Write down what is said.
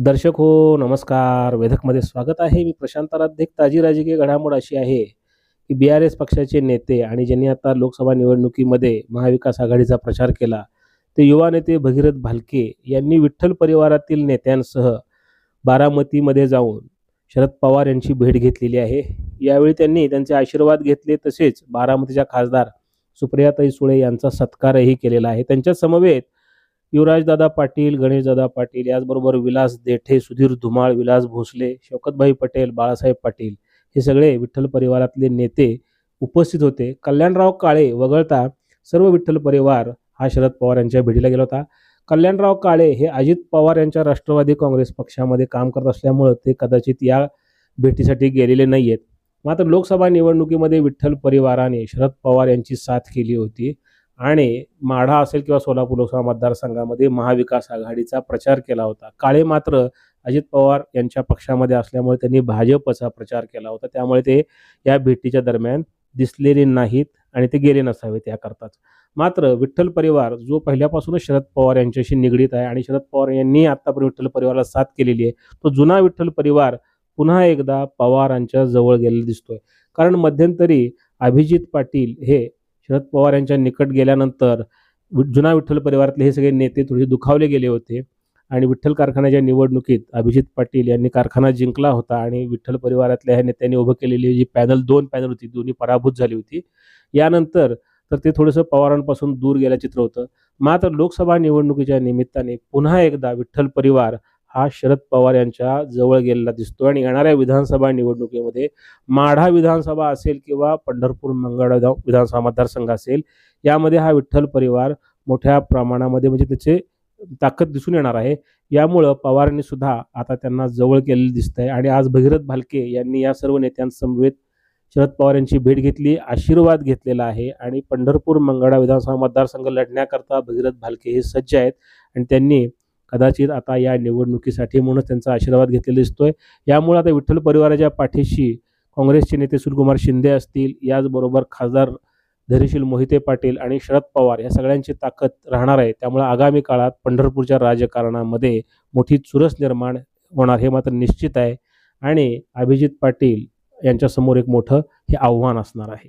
दर्शक हो नमस्कार. वेधकमध्ये स्वागत आहे. मी प्रशांत आराध्य ताजी राजकीय घडामोड अशी आहे की बी आर एस पक्षाचे नेते आणि ज्यांनी आता लोकसभा निवडणुकीमध्ये महाविकास आघाडीचा प्रचार केला ते युवा नेते भगीरथ भालके यांनी विठ्ठल परिवारातील नेत्यांसह बारामतीमध्ये जाऊन शरद पवार यांची भेट घेतलेली आहे. यावेळी त्यांनी त्यांचे आशीर्वाद घेतले तसेच बारामतीच्या खासदार सुप्रियाताई सुळे यांचा सत्कारही केलेला आहे. त्यांच्या समवेत युवराजदादा पाटील गणेशदादा पाटील याचबरोबर विलास देठे सुधीर धुमाळ विलास भोसले शौकतभाई पटेल बाळासाहेब पाटील हे सगळे विठ्ठल परिवारातले नेते उपस्थित होते. कल्याणराव काळे वगळता सर्व विठ्ठल परिवार हा शरद पवार यांच्या भेटीला गेला होता. कल्याणराव काळे हे अजित पवार यांच्या राष्ट्रवादी काँग्रेस पक्षामध्ये काम करत असल्यामुळं ते कदाचित या भेटीसाठी गेलेले नाही आहेत मात्र लोकसभा निवडणुकीमध्ये विठ्ठल परिवाराने शरद पवार यांची साथ केली होती. आणि माढा असेल किंवा सोलापूर लोकसभा मतदारसंघामध्ये महाविकास आघाडीचा प्रचार केला होता. काळे मात्र अजित पवार यांच्या पक्षामध्ये असल्यामुळे त्यांनी भाजपचा प्रचार केला होता. त्यामुळे ते या भेटीच्या दरम्यान दिसलेले नाहीत आणि ते गेले नसावेत याकरताच. मात्र विठ्ठल परिवार जो पहिल्यापासूनच शरद पवार यांच्याशी निगडीत आहे आणि शरद पवार यांनी आतापर्यंत विठ्ठल परिवाराला साथ केलेली आहे तो जुना विठ्ठल परिवार पुन्हा एकदा पवारांच्या जवळ गेलेला दिसतोय. कारण मध्यंतरी अभिजित पाटील हे शरद पवार यांच्या निकट गेल्यानंतर जुना विठ्ठल परिवारातले हे सगळे नेते थोडेसे दुखावले गेले होते. आणि विठ्ठल कारखान्याच्या निवडणुकीत अभिजित पाटील यांनी कारखाना जिंकला होता आणि विठ्ठल परिवारातल्या ह्या नेत्यांनी उभं केलेली जी पॅनल दोन पॅनल होती दोन्ही पराभूत झाली होती. यानंतर तर ते थोडंसं पवारांपासून दूर गेलं चित्र होतं. मात्र लोकसभा निवडणुकीच्या निमित्ताने पुन्हा एकदा विठ्ठल परिवार हा शरद पवार यांच्या जवळ गेलेला दिसतो आणि येणाऱ्या विधानसभा निवडणुकीमध्ये माढा विधानसभा असेल किंवा पंढरपूर मंगळ विधानसभा मतदारसंघ असेल यामध्ये हा विठ्ठल परिवार मोठ्या प्रमाणामध्ये म्हणजे त्याचे ताकद दिसून येणार आहे. यामुळं पवारांनी सुद्धा आता त्यांना जवळ केलेलं दिसतंय. आणि आज भगीरथ भालके यांनी या सर्व नेत्यांसमवेत शरद पवार यांची भेट घेतली आशीर्वाद घेतलेला आहे. आणि पंढरपूर मंगळा विधानसभा मतदारसंघ लढण्याकरता भगीरथ भालके हे सज्ज आहेत. आणि त्यांनी कदाचित आता या निवडणुकीसाठी म्हणून त्यांचा आशीर्वाद घेतलेला दिसतोय. यामुळे आता विठ्ठल परिवाराच्या पाठीशी काँग्रेसचे नेते सुलकुमार शिंदे असतील याचबरोबर खासदार धैर्यशील मोहिते पाटील आणि शरद पवार या सगळ्यांची ताकद राहणार आहे. त्यामुळे आगामी काळात पंढरपूरच्या राजकारणामध्ये मोठी चुरस निर्माण होणार हे मात्र निश्चित आहे आणि अभिजित पाटील यांच्यासमोर एक मोठं हे आव्हान असणार आहे.